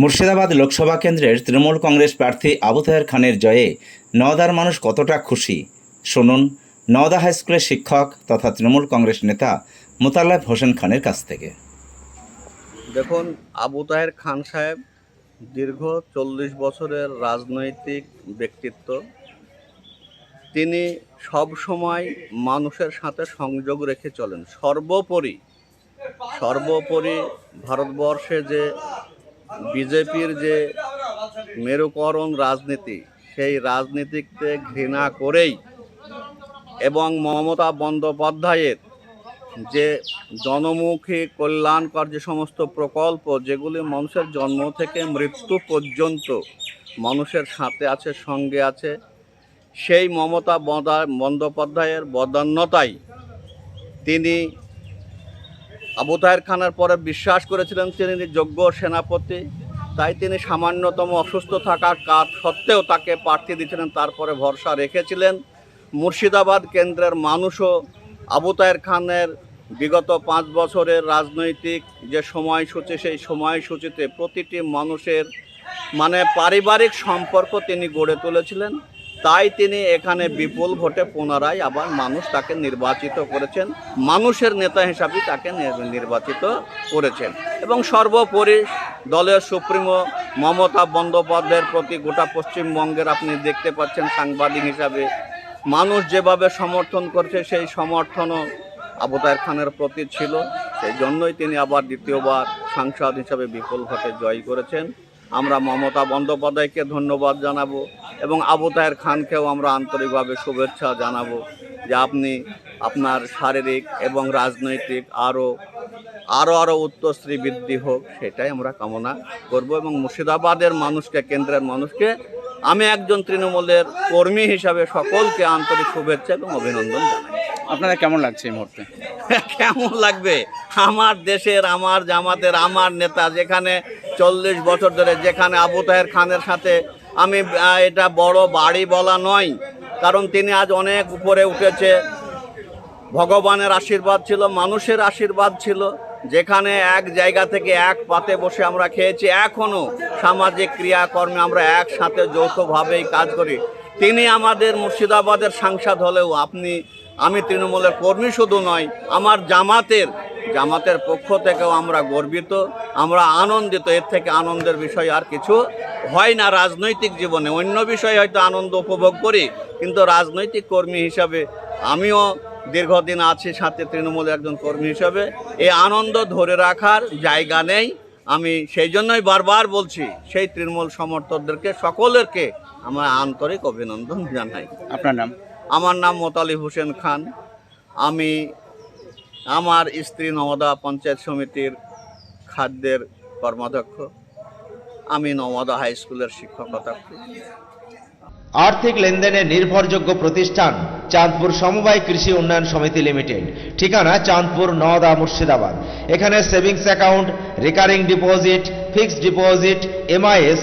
মুর্শিদাবাদ লোকসভা কেন্দ্রের তৃণমূল কংগ্রেস প্রার্থী আবু তাহের খানের জয়ে নওদার মানুষ কতটা খুশি? শুনুন, নওদা হাই স্কুলের শিক্ষক তথা তৃণমূল কংগ্রেস নেতা মোতাল্লাব হোসেন খানের কাছ থেকে। দেখুন, আবু তাহের খান সাহেব দীর্ঘ চল্লিশ বছরের রাজনৈতিক ব্যক্তিত্ব। তিনি সব সময় মানুষের সাথে সংযোগ রেখে চলেন। সর্বোপরি সর্বোপরি ভারতবর্ষে যে বিজেপির যে মেরুকরণ রাজনীতি, সেই রাজনীতিকে ঘৃণা করেই এবং মমতা বন্দ্যোপাধ্যায়ের যে জনমুখী কল্যাণকর যে সমস্ত প্রকল্প, যেগুলি মানুষের জন্ম থেকে মৃত্যু পর্যন্ত মানুষের সাথে আছে, সঙ্গে আছে, সেই মমতা বন্দ্যোপাধ্যায়ের বদান্যতাই তিনি আবু তাহের খানের পরে বিশ্বাস করেছিলেন তিনি যোগ্য সেনাপতি, তাই তিনি সামান্যতম অসুস্থ থাকার কাজ সত্ত্বেও তাকে প্রার্থী দিয়েছিলেন, তারপরে ভরসা রেখেছিলেন। মুর্শিদাবাদ কেন্দ্রের মানুষও আবু তাহের খানের বিগত পাঁচ বছরের রাজনৈতিক যে সময়সূচি, সেই সময়সূচিতে প্রতিটি মানুষের মানে পারিবারিক সম্পর্ক তিনি গড়ে তুলেছিলেন। তাই তিনি এখানে বিপুল ভোটে পুনরায় আবার মানুষ তাকে নির্বাচিত করেছেন, মানুষের নেতা হিসাবে তাকে নির্বাচিত করেছেন। এবং সর্বোপরি দলের সুপ্রিমো মমতা বন্দ্যোপাধ্যায়ের প্রতি গোটা পশ্চিমবঙ্গের আপনি দেখতে পাচ্ছেন সাংবাদিক হিসাবে, মানুষ যেভাবে সমর্থন করছে সেই সমর্থনও আবু তাহের খানের প্রতি ছিল। সেই জন্যই তিনি আবার দ্বিতীয়বার সাংসদ হিসাবে বিপুল ভোটে জয় করেছেন। আমরা মমতা বন্দ্যোপাধ্যায়কে ধন্যবাদ জানাব। এবং আবু তাহের খানকেও আমরা আন্তরিকভাবে শুভেচ্ছা জানাব যে আপনি আপনার শারীরিক এবং রাজনৈতিক আরও আরও আরও উচ্চশ্রী বৃদ্ধি হোক সেটাই আমরা কামনা করব এবং মুর্শিদাবাদের মানুষকে কেন্দ্রের মানুষকে আমি একজন তৃণমূলের কর্মী হিসাবে সকলকে আন্তরিক শুভেচ্ছা এবং অভিনন্দন জানাই। আপনাদের কেমন লাগছে এই মুহূর্তে? কেমন লাগবে? আমার দেশের আমার জামাতের আমার নেতা যেখানে চল্লিশ বছর ধরে যেখানে আবু তাহের খানের সাথে আমি এটা বড় বাড়ি বলা নয়, কারণ তিনি আজ অনেক উপরে উঠেছে। ভগবানের আশীর্বাদ ছিল, মানুষের আশীর্বাদ ছিল। যেখানে এক জায়গা থেকে এক পাতে বসে আমরা খেয়েছি এখনও সামাজিক ক্রিয়াকর্মে আমরা একসাথে যৌথভাবেই কাজ করি। তিনি আমাদের মুর্শিদাবাদের সাংসদ হলেও আপনি, আমি তৃণমূলের কর্মী শুধু নয়, আমার জামাতের জামাতের পক্ষ থেকেও আমরা গর্বিত আমরা আনন্দিত। এর থেকে আনন্দের বিষয় আর কিছু হয় না। রাজনৈতিক জীবনে অন্য বিষয়ে হয়তো আনন্দ উপভোগ করি কিন্তু রাজনৈতিক কর্মী হিসাবে আমিও দীর্ঘদিন আছি সাথে তৃণমূলের একজন কর্মী হিসাবে। এই আনন্দ ধরে রাখার জায়গা নেই। আমি সেই জন্যই বারবার বলছি সেই তৃণমূল সমর্থকদেরকে সকলেরকে আমার আন্তরিক অভিনন্দন জানাই। আপনার নাম? আমার নাম মোতালি হোসেন খান। আমি আমার স্ত্রী নওদা পঞ্চায়েত সমিতির খাদ্যের কর্মাধ্যক্ষ, আমি নওদা হাই স্কুলের শিক্ষকতা আর্থিক লেনদেনের নির্ভরযোগ্য প্রতিষ্ঠান চাঁদপুর সমবায় কৃষি উন্নয়ন সমিতি লিমিটেড। ঠিকানা চাঁদপুর নওদা মুর্শিদাবাদ। এখানে savings account, recurring deposit, fixed deposit, MIS